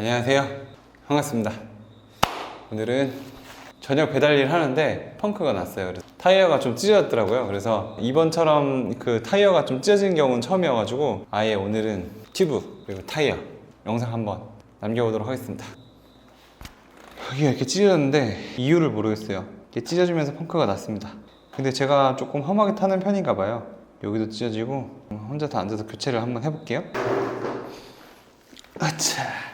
안녕하세요. 반갑습니다. 오늘은 저녁 배달 일 하는데 펑크가 났어요. 그래서 타이어가 좀 찢어졌더라고요. 그래서 이번처럼 그 타이어가 좀 찢어진 경우는 처음이어가지고 아예 오늘은 튜브 그리고 타이어 영상 한번 남겨보도록 하겠습니다. 여기가 이렇게 찢어졌는데 이유를 모르겠어요. 이렇게 찢어지면서 펑크가 났습니다. 근데 제가 조금 험하게 타는 편인가 봐요. 여기도 찢어지고 혼자 다 앉아서 교체를 한번 해볼게요. 아차.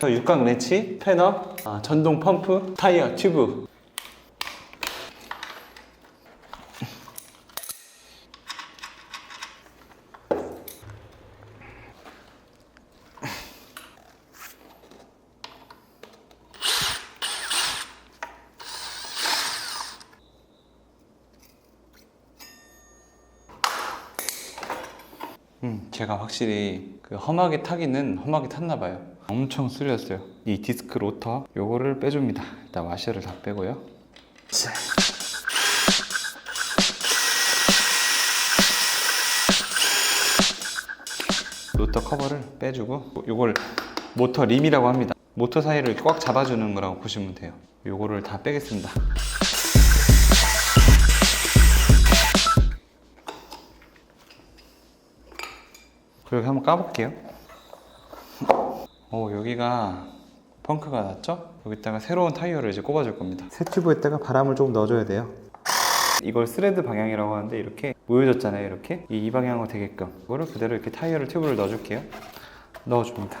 저 육각 레치, 패너, 아, 전동 펌프, 타이어, 튜브. 음, 제가 확실히 그 험하게 타기는 험하게 탔나 봐요. 엄청 쓸렸어요. 이 디스크 로터 요거를 빼줍니다. 일단 와셔를 다 빼고요. 자. 로터 커버를 빼주고 요걸 모터 림이라고 합니다. 모터 사이를 꽉 잡아주는 거라고 보시면 돼요. 요거를 다 빼겠습니다. 그리고 한번 까볼게요. 오, 여기가 펑크가 났죠? 여기다가 새로운 타이어를 이제 꼽아줄 겁니다. 새 튜브에다가 바람을 조금 넣어줘야 돼요. 이걸 스레드 방향이라고 하는데 이렇게 모여졌잖아요. 이렇게 이, 이 방향으로 되게끔 이거를 그대로 이렇게 타이어를 튜브를 넣어줄게요. 넣어줍니다.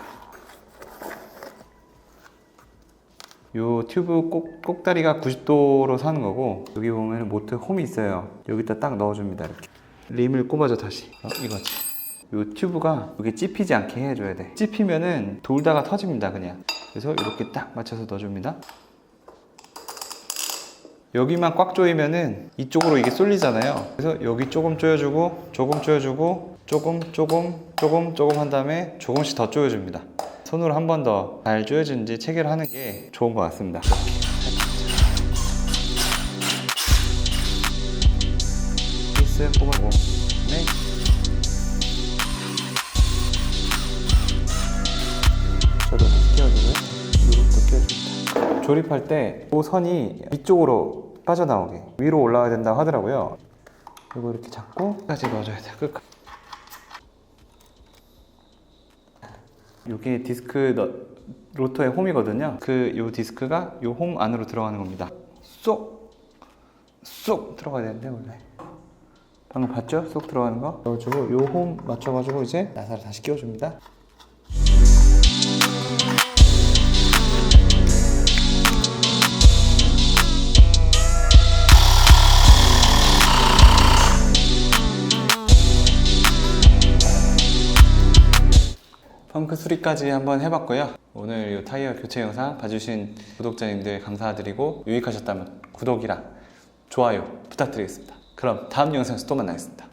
요 튜브 꼭, 꼭다리가 90도로 사는 거고 여기 보면 모터 홈이 있어요. 여기다 딱 넣어줍니다. 이렇게 림을 꼽아줘 다시. 어, 이거지. 요 튜브가 여기 찝히지 않게 해줘야 돼. 찝히면은 돌다가 터집니다, 그냥. 그래서 이렇게 딱 맞춰서 넣어줍니다. 여기만 꽉 조이면은 이쪽으로 이게 쏠리잖아요. 그래서 여기 조금 조여주고, 조금 조여주고, 조금, 조금, 조금, 조금 한 다음에 조금씩 더 조여줍니다. 손으로 한 번 더 잘 조여주는지 체결을 하는 게 좋은 것 같습니다. 피스 뽑아 조립할 때 이 선이 이쪽으로 빠져나오게 위로 올라와야 된다고 하더라고요. 이거 이렇게 잡고 끝까지 넣어줘야 돼요. 끝까지. 이게 디스크 너- 로터의 홈이거든요. 그 요 디스크가 요 홈 안으로 들어가는 겁니다. 쏙! 쏙 들어가야 되는데 원래. 방금 봤죠? 쏙 들어가는 거? 넣어주고 요 홈 맞춰가지고 이제 나사를 다시 끼워줍니다. 펑크 수리까지 한번 해봤고요. 오늘 이 타이어 교체 영상 봐주신 구독자님들 감사드리고 유익하셨다면 구독이랑 좋아요 부탁드리겠습니다. 그럼 다음 영상에서 또 만나겠습니다.